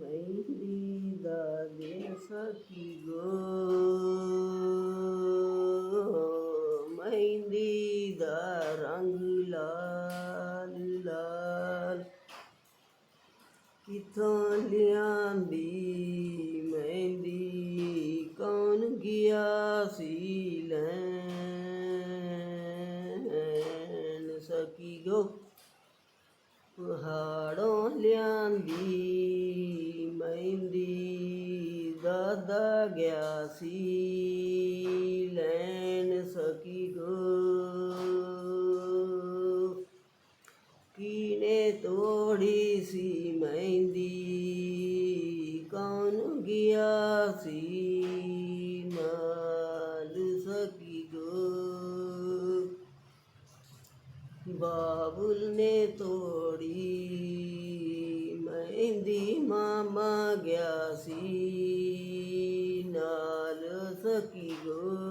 ਮਹਿੰਦੀ ਦਾ ਦਿਨ ਸਕੀ ਗੋ। ਮਹਿੰਦੀ ਦਾ ਰੰਗ ਲਾਲ ਲਾਲ। ਕਿਥੋਂ ਲਿਆਂਦੀ ਮਹਿੰਦੀ? ਕੌਣ ਗਿਆ ਸੀ ਲੈਣ? ਸਕੀ ਗੋ। ਪਹਾੜੋਂ ਲਿਆਂਦੀ ਮਹਿੰਦੀ ਗਿਆ ਸੀ, ਲੈਣ ਸਕੀ ਗੋ ਕੀਨੇ ਤੋੜੀ ਸੀ ਮਹਿੰਦੀ, ਕੌਣ ਗਿਆ ਸੀ ਨਾਲ ਸਕੀ ਗੋ ਬਾਬੁਲ ਨੇ ਤੋੜੀ, ਮਹਿੰਦੀ ਮਾਮਾ ਗਿਆ ਸੀ। 的比如。